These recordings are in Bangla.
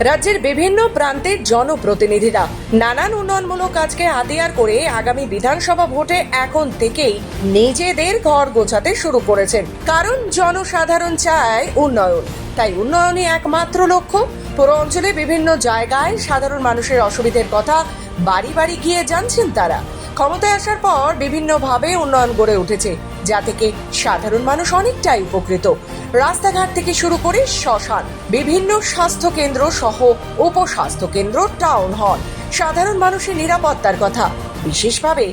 রাজ্যের বিভিন্ন প্রান্তের জনপ্রতিনিধিরা নানান উন্নয়নমূলক কাজকে হাতিয়ার করে আগামী বিধানসভা ভোটে এখন থেকেই নিজেদের ঘর গোছাতে শুরু করেছেন। কারণ জনসাধারণ চায় উন্নয়ন। তাই উন্নয়নই একমাত্র লক্ষ্য। পুরো অঞ্চলে বিভিন্ন জায়গায় সাধারণ মানুষের অসুবিধের কথা বাড়ি বাড়ি গিয়ে জানছেন তারা। ক্ষমতায় আসার পর বিভিন্নভাবে উন্নয়ন গড়ে উঠেছে। যা থেকে সাধারণ মানুষ অনেকটাই উপকৃত। রাস্তাঘাট থেকে শুরু করে শ্মশান, বিভিন্ন স্বাস্থ্য কেন্দ্র সহ উপস্বাস্থ্য কেন্দ্র টাউন হল। সাধারণ মানুষের নিরাপত্তার কথা, বিশেষভাবে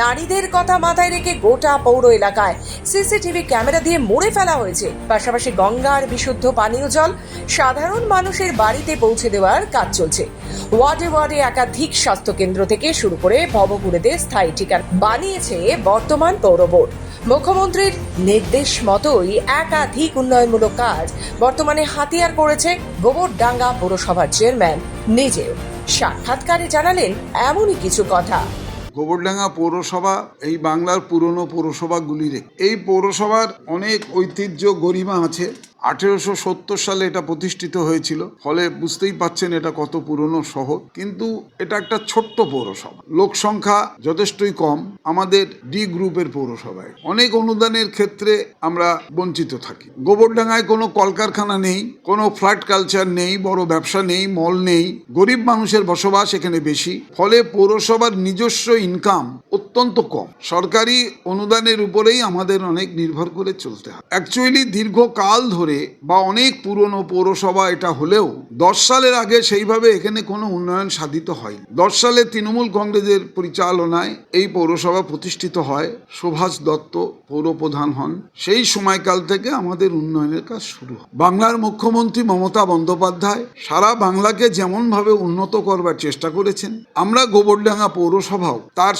নারীদের কথা মাথায় রেখে গোটা পৌর এলাকায় সিসিটিভি ক্যামেরা দিয়ে মুড়ে ফেলা হয়েছে। পাশাপাশি গঙ্গার বিশুদ্ধ পানীয় জল সাধারণ মানুষের বাড়িতে পৌঁছে দেওয়ার কাজ চলছে। ওয়ার্ডে ওয়ার্ডে একাধিক স্বাস্থ্য কেন্দ্র থেকে শুরু করে ভবঘুরেতে স্থায়ী ঠিকানা বানিয়েছে বর্তমান পৌর বোর্ড। মুখ্যমন্ত্রীর নির্দেশ মতোই একাধিক উন্নয়নমূলক কাজ বর্তমানে হাতিয়ার করেছে গোবরডাঙ্গা পৌরসভার চেয়ারম্যান। নিজেও সাক্ষাৎকারে জানালেন এমনই কিছু কথা। গোবরডাঙ্গা পৌরসভা এই বাংলার পুরনো পৌরসভাগুলির এই পৌরসভার অনেক ঐতিহ্য গরিমা আছে। আঠেরোশো সত্তর সালে এটা প্রতিষ্ঠিত হয়েছিল। ফলে বুঝতেই পাচ্ছেন এটা কত পুরনো শহর। কিন্তু এটা একটা ছোট্ট পৌরসভা। লোক সংখ্যা যথেষ্টই কম। আমাদের ডি গ্রুপের পৌরসভায়। অনেক অনুদানের ক্ষেত্রে আমরা বঞ্চিত থাকি। গোবরডাঙ্গায় কোনো কলকারখানা নেই, কোনো ফ্ল্যাট কালচার নেই, বড় ব্যবসা নেই, মল নেই। গরিব মানুষের বসবাস এখানে বেশি। ফলে পৌরসভার নিজস্ব ইনকাম অত্যন্ত কম। সরকারি অনুদানের উপরেই আমাদের অনেক নির্ভর করে চলতে হয়। অ্যাকচুয়ালি দীর্ঘকাল ধরে বা অনেক পুরনো পৌরসভা এটা হলেও দশ সালের আগে সেইভাবে এখানে কোনো উন্নয়ন সাধিত হয়নি। দশ সালে তৃণমূল কংগ্রেসের পরিচালনায় এই পৌরসভা প্রতিষ্ঠিত হয়। সুভাষ দত্ত পৌরপ্রধান হন। সেই সময়কাল থেকে আমাদের উন্নয়নের কাজ শুরু হয়। বাংলার মুখ্যমন্ত্রী মমতা বন্দ্যোপাধ্যায় সারা বাংলাকে যেমনভাবে উন্নত করবার চেষ্টা করেছেন, আমরা গোবরডাঙ্গা পৌরসভাও তার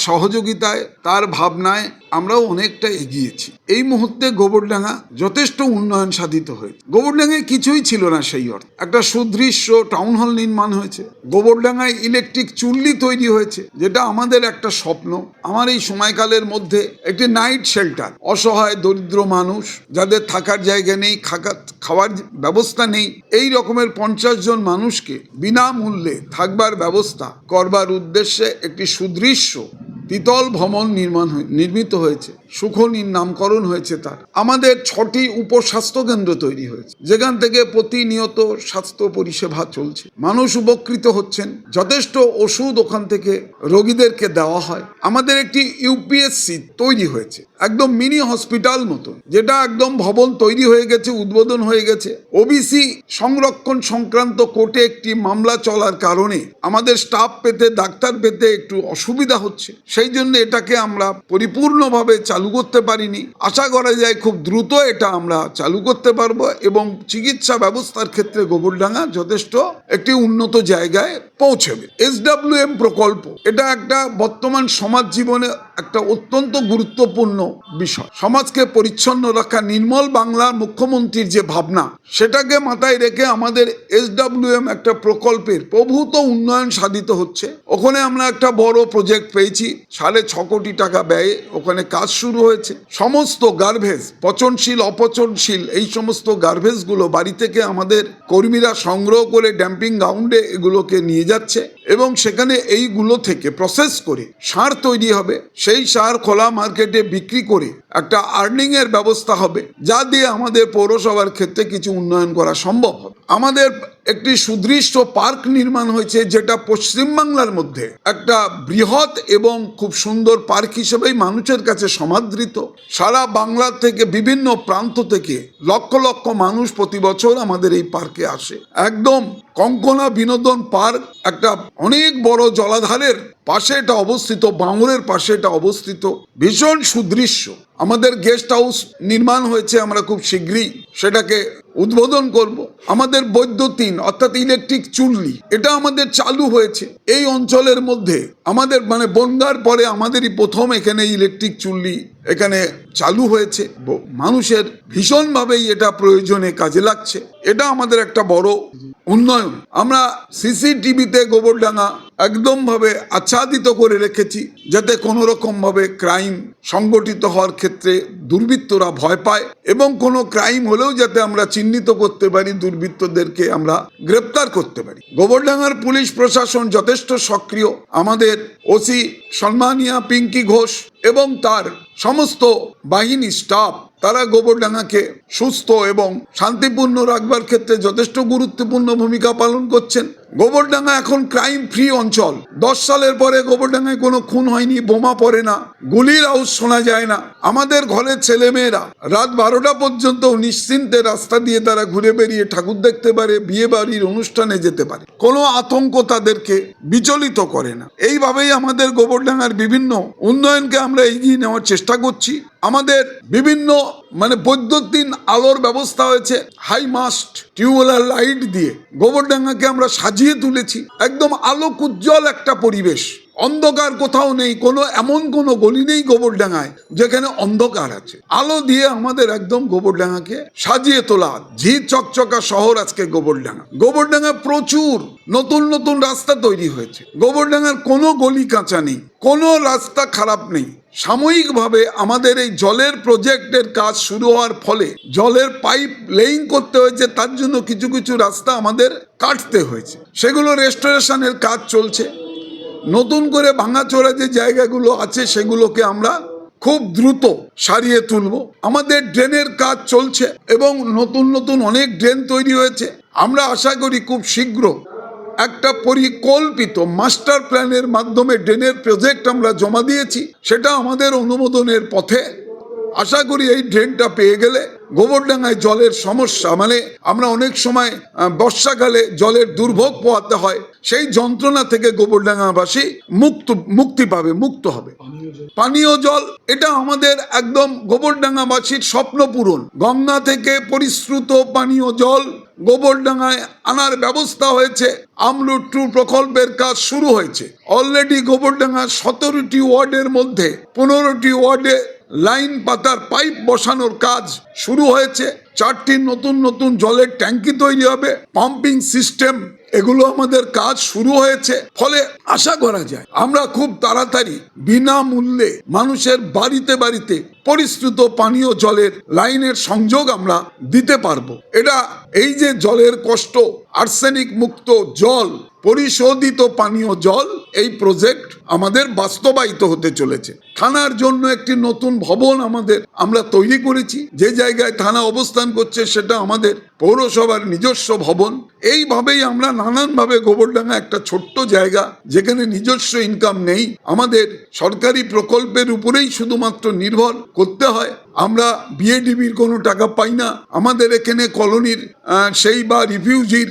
সহযোগিতায় তার ভাবনায় আমরাও অনেকটা এগিয়েছি। এই মুহূর্তে গোবরডাঙ্গা যথেষ্ট উন্নয়ন সাধিত হয়েছে। গোবরডাঙ্গায় কিছুই ছিল না সেই অর্থ। একটা সুদৃশ্য টাউন হল নির্মাণ হয়েছে। গোবরডাঙ্গায় ইলেকট্রিক চুল্লি তৈরি হয়েছে, যেটা আমাদের একটা স্বপ্ন। আমার এই সময়কালের মধ্যে একটি নাইট শেল্টার অসহায়, দরিদ্র মানুষ, যাদের থাকার জায়গা নেই খাওয়ার ব্যবস্থা নেই, এই রকমের পঞ্চাশ জন মানুষকে বিনামূল্যে থাকবার ব্যবস্থা করবার উদ্দেশ্যে একটি সুদৃশ্য দ্বিতল ভবন নির্মাণ নির্মিত হয়েছে। সুখনির নামকরণ হয়েছে তার। আমাদের ছটি উপস্বাস্থ্য কেন্দ্র তৈরি হয়েছে, যেখান থেকে প্রতিনিয়ত স্বাস্থ্য পরিষেবা চলছে। মানুষ উপকৃত হচ্ছেন, যথেষ্ট ওষুধ ওখান থেকে রোগীদেরকে দেওয়া হয়। আমাদের একটি ইউপিএসসি তৈরি হয়েছে, একদম মিনি হসপিটাল মতো যেটা একদম ভবন তৈরি হয়ে গেছে, উদ্বোধন হয়ে গেছে। ওবিসি সংরক্ষণ সংক্রান্ত কোর্টে একটি মামলা চলার কারণে আমাদের স্টাফ পেতে, ডাক্তার পেতে একটু অসুবিধা হচ্ছে। সেই জন্য এটাকে আমরা পরিপূর্ণভাবে চালু করতে পারিনি। আশা করা যায় খুব দ্রুত এটা আমরা চালু করতে পারব এবং চিকিৎসা ব্যবস্থার ক্ষেত্রে গোবরডাঙ্গা যথেষ্ট একটি উন্নত জায়গায় পৌঁছবে এসডাব্লিউএম প্রকল্প, এটা একটা বর্তমান সমাজ জীবনে একটা অত্যন্ত গুরুত্বপূর্ণ বিষয়। সমাজকে পরিচ্ছন্ন রাখা, নির্মল বাংলার মুখ্যমন্ত্রীর যে ভাবনা, সেটাকে মাথায় রেখে আমাদের এসডাব্লিউএম একটা প্রকল্পের প্রভূত উন্নয়ন সাধিত হচ্ছে। ওখানে আমরা একটা বড় প্রজেক্ট পেয়েছি, সাড়ে ছ কোটি টাকা ব্যয়ে ওখানে কাজ শুরু হয়েছে। সমস্ত গার্ভেজ পচনশীল, অপচনশীল, এই সমস্ত গার্ভেজগুলো বাড়ি থেকে আমাদের কর্মীরা সংগ্রহ করে ড্যাম্পিং গ্রাউন্ডে এগুলোকে নিয়ে যাচ্ছে এবং সেখানে এইগুলো থেকে প্রসেস করে সার তৈরি হবে। সেই সার খোলা মার্কেটে বিক্রি করে একটা আর্নিং এর ব্যবস্থা হবে, যা দিয়ে আমাদের পৌরসভার ক্ষেত্রে কিছু উন্নয়ন করা সম্ভব হবে। আমাদের একটি সুদৃশ্য পার্ক নির্মাণ হয়েছে যেটা পশ্চিমবাংলার মধ্যে। একটা বৃহৎ এবং খুব সুন্দর পার্ক হিসেবেই মানুষের কাছে সমাদৃত। সারা বাংলা থেকে বিভিন্ন প্রান্ত থেকে লক্ষ লক্ষ মানুষ প্রতি বছর আমাদের এই পার্কে আসে। একদম কঙ্কনা বিনোদন পার্ক, একটা অনেক বড় জলাধারের পাশে এটা অবস্থিত বাঙুরের পাশে এটা অবস্থিত। ভীষণ সুদৃশ্য। আমাদের গেস্ট হাউস নির্মাণ হয়েছে আমরা খুব শীঘ্রই। সেটাকে উদ্বোধন করব। আমাদের বৈদ্যুতিন অর্থাৎ ইলেকট্রিক চুল্লি, এটা আমাদের চালু হয়েছে। এই অঞ্চলের মধ্যে আমাদের মানে বন্যার পরে আমাদেরই প্রথম এখানে ইলেকট্রিক চুল্লি এখানে চালু হয়েছে। মানুষের ভীষণভাবেই এটা প্রয়োজনে কাজে লাগছে। এটা আমাদের একটা বড় উন্নয়ন। আমরা সিসিটিভিতে গোবরডাঙ্গা একদম ভাবে আচ্ছাদিত করে রেখেছি যাতে কোনো রকম ভাবে ক্রাইম সংগঠিত হওয়ার ক্ষেত্রে দুর্বৃত্তরা ভয় পায় এবং কোনো ক্রাইম হলেও যাতে আমরা চিহ্নিত করতে পারি, দুর্বৃত্তদেরকে আমরা গ্রেপ্তার করতে পারি। গোবরডাঙ্গার পুলিশ প্রশাসন যথেষ্ট সক্রিয়। আমাদের ওসি সম্মানিয়া পিঙ্কি ঘোষ এবং তার সমস্ত বাহিনী, স্টাফ, তারা গোবরডাঙ্গাকে সুস্থ এবং শান্তিপূর্ণ রাখবার ক্ষেত্রে যথেষ্ট গুরুত্বপূর্ণ ভূমিকা পালন করছেন। গোবরডাঙ্গা এখন ক্রাইম ফ্রি অঞ্চল। দশ সালের পরে গোবরডাঙ্গায় কোনো খুন হয়নি, বোমা পড়ে না, গুলির আউজ শোনা যায় না। আমাদের ঘরের ছেলেমেয়েরা রাত বারোটা পর্যন্ত নিশ্চিন্তে রাস্তা দিয়ে তারা ঘুরে বেরিয়ে ঠাকুর দেখতে পারে, বিয়ে বাড়ির অনুষ্ঠানে যেতে পারে। কোনো আতঙ্ক তাদেরকে বিচলিত করে না। এইভাবেই আমাদের গোবরডাঙ্গার বিভিন্ন উন্নয়নকে আমরা এগিয়ে নেওয়ার চেষ্টা করছি। আমাদের বিভিন্ন মানে বৈদ্যুতিন আলোর ব্যবস্থা হয়েছে হাই মাস্ট টিউবওয়েলার লাইট দিয়ে। গোবরডাঙ্গাকে আমরা সাজিয়ে তুলেছি। একদম আলোক উজ্জ্বল একটা পরিবেশ। অন্ধকার কোথাও নেই, কোনো এমন কোনো গলি নেই গোবরডাঙ্গায়, যেখানে অন্ধকার আছে। আলো দিয়ে আমাদের একদম গোবরডাঙ্গাকে সাজিয়ে তোলা। ঝি চকচকা শহর আজকে গোবরডাঙ্গা। গোবরডাঙ্গা প্রচুর নতুন নতুন রাস্তা তৈরি হয়েছে। গোবরডাঙ্গার কোনো গলি কাঁচা নেই, কোনো রাস্তা খারাপ নেই। সাময়িকভাবে আমাদের এই জলের প্রজেক্টের কাজ শুরু হওয়ার ফলে জলের পাইপ লেইং করতে হয়েছে, তার জন্য কিছু কিছু রাস্তা আমাদের কাটতে হয়েছে। সেগুলো রেস্টোরেশনের কাজ চলছে। নতুন করে ভাঙাচোরা যে জায়গাগুলো আছে, সেগুলোকে আমরা খুব দ্রুত সারিয়ে তুলব। আমাদের ড্রেনের কাজ চলছে এবং নতুন নতুন অনেক ড্রেন তৈরি হয়েছে। আমরা আশা করি খুব শীঘ্র একটা পরিকল্পিত মাস্টার প্ল্যানের মাধ্যমে ড্রেনের প্রজেক্ট আমরা জমা দিয়েছি, সেটা আমাদের অনুমোদনের পথে। আশা করি এই ড্রেনটা পেয়ে গেলে গোবরডাঙ্গায় জলের সমস্যা মানে আমরা অনেক সময় বর্ষাকালে জলের দুর্ভোগ পোয়াতে হয়, সেই যন্ত্রণা থেকে গোবরডাঙ্গাবাসী মুক্ত, মুক্তি পাবে, মুক্ত হবে। পানীয় জল, এটা আমাদের একদম গোবরডাঙ্গাবাসীর স্বপ্ন পূরণ। গঙ্গা থেকে পরিশ্রুত পানীয় জল গোবরডাঙ্গায় আনার ব্যবস্থা হয়েছে। আমলু টু প্রকল্পের কাজ শুরু হয়েছে। অলরেডি গোবরডাঙ্গা সতেরোটি ওয়ার্ডের মধ্যে পনেরোটি ওয়ার্ডে লাইন পাতার পাইপ বসানোর কাজ শুরু হয়েছে। চারটি নতুন নতুন জলের ট্যাঙ্কি তৈরি হবে। পাম্পিং সিস্টেম এগুলো আমাদের কাজ শুরু হয়েছে, ফলে আশা করা যায় আমরা খুব তাড়াতাড়ি বিনামূল্যে মানুষের বাড়িতে বাড়িতে পরিশ্রুত পানীয় জলের লাইনের সংযোগ আমরা দিতে পারব। এটা এই যে জলের কষ্ট, আর্সেনিক মুক্ত জল, পরিশোধিত পানীয় জল, এই প্রজেক্ট আমাদের বাস্তবায়িত হতে চলেছে। থানার জন্য একটি নতুন ভবন আমাদের, আমরা তৈরি করেছি। যে জায়গায় থানা অবস্থান করছে সেটা আমাদের পৌরসভার নিজস্ব ভবন। এইভাবেই আমরা নানানভাবে গোবরডাঙ্গা একটা ছোট্ট জায়গা, যেখানে নিজস্ব ইনকাম নেই। আমাদের সরকারি প্রকল্পের উপরেই শুধুমাত্র নির্ভর করতে হয়। আমরা বিএডিবির কোনো টাকা পাই না। আমাদের এখানে কলোনির সেই বা রিফিউজির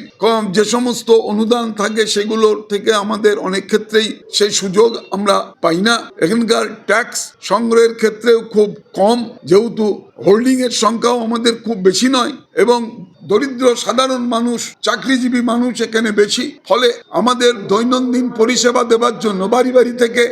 যে সমস্ত অনুদান থাকে সেগুলোর থেকে আমাদের অনেক ক্ষেত্রেই সেই সুযোগ আমরা পাই না। এখানকার ট্যাক্স সংগ্রহের ক্ষেত্রেও খুব কম, যেহেতু হোল্ডিং এর সংখ্যাও আমাদের খুব বেশি নয় এবং দরিদ্র সাধারণ মানুষ, চাকরিজীবী মানুষ এখানে বেশি। ফলে আমাদের দৈনন্দিন পরিষেবা দেওয়ার জন্য বাড়ি বাড়ি থেকে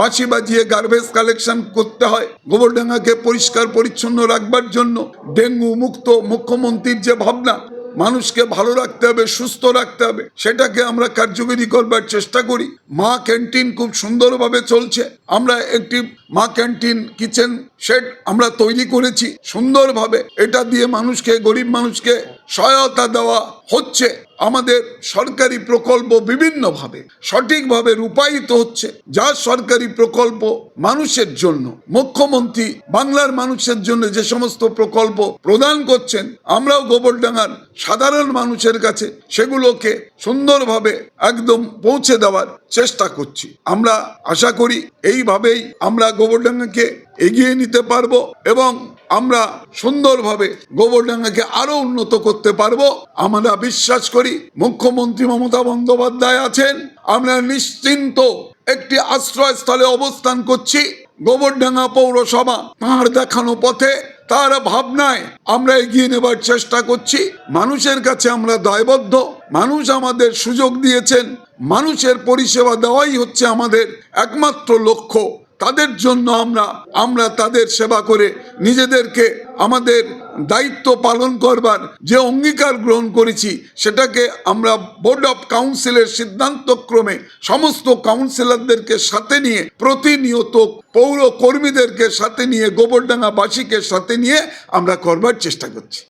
বাঁশি বাজিয়ে গার্বেজ কালেকশন করতে হয়। গোবরডাঙ্গাকে পরিষ্কার পরিচ্ছন্ন রাখবার জন্য ডেঙ্গু মুক্ত মুখ্যমন্ত্রীর যে ভাবনা মানুষকে ভালো রাখতে হবে, সুস্থ রাখতে হবে। সেটাকে আমরা কার্যকরী করবার চেষ্টা করি। মা ক্যান্টিন খুব সুন্দরভাবে চলছে। আমরা একটি মা ক্যান্টিন কিচেন সেট আমরা তৈরি করেছি। সুন্দরভাবে এটা দিয়ে মানুষকে, গরিব মানুষকে সহায়তা দেওয়া হচ্ছে। আমাদের সরকারি প্রকল্প বিভিন্নভাবে সঠিকভাবে রূপায়িত হচ্ছে। যা সরকারি প্রকল্প মানুষের জন্য, মুখ্যমন্ত্রী বাংলার মানুষের জন্য যে সমস্ত প্রকল্প প্রদান করছেন, আমরাও গোবরডাঙ্গার সাধারণ মানুষের কাছে সেগুলোকে সুন্দরভাবে একদম পৌঁছে দেওয়ার চেষ্টা করছি। আমরা আশা করি এইভাবেই আমরা গোবরডাঙ্গাকে এগিয়ে নিতে পারব এবং আমরা সুন্দরভাবে গোবরডাঙ্গাকে আরও উন্নত করতে পারব। আমরা বিশ্বাস করি মুখ্যমন্ত্রী মমতা বন্দ্যোপাধ্যায় আছেন। আমরা নিশ্চিন্ত একটি আশ্রয়স্থলে অবস্থান করছি। গোবরডাঙ্গা পৌরসভা তাঁর দেখানো পথে, তার ভাবনায় আমরা এগিয়ে নেবার চেষ্টা করছি। মানুষের কাছে আমরা দায়বদ্ধ। মানুষ আমাদের সুযোগ দিয়েছেন। মানুষের পরিষেবা দেওয়াই হচ্ছে আমাদের একমাত্র লক্ষ্য। তাদের জন্য আমরা আমরা তাদের সেবা করে নিজেদেরকে আমাদের দায়িত্ব পালন করবার যে অঙ্গীকার গ্রহণ করেছি, সেটাকে আমরা বোর্ড অফ কাউন্সিলের সিদ্ধান্তক্রমে সমস্ত কাউন্সিলরদেরকে সাথে নিয়ে, প্রতিনিয়ত পৌর কর্মীদেরকে সাথে নিয়ে, গোবরডাঙ্গাবাসীকে সাথে নিয়ে আমরা করবার চেষ্টা করছি।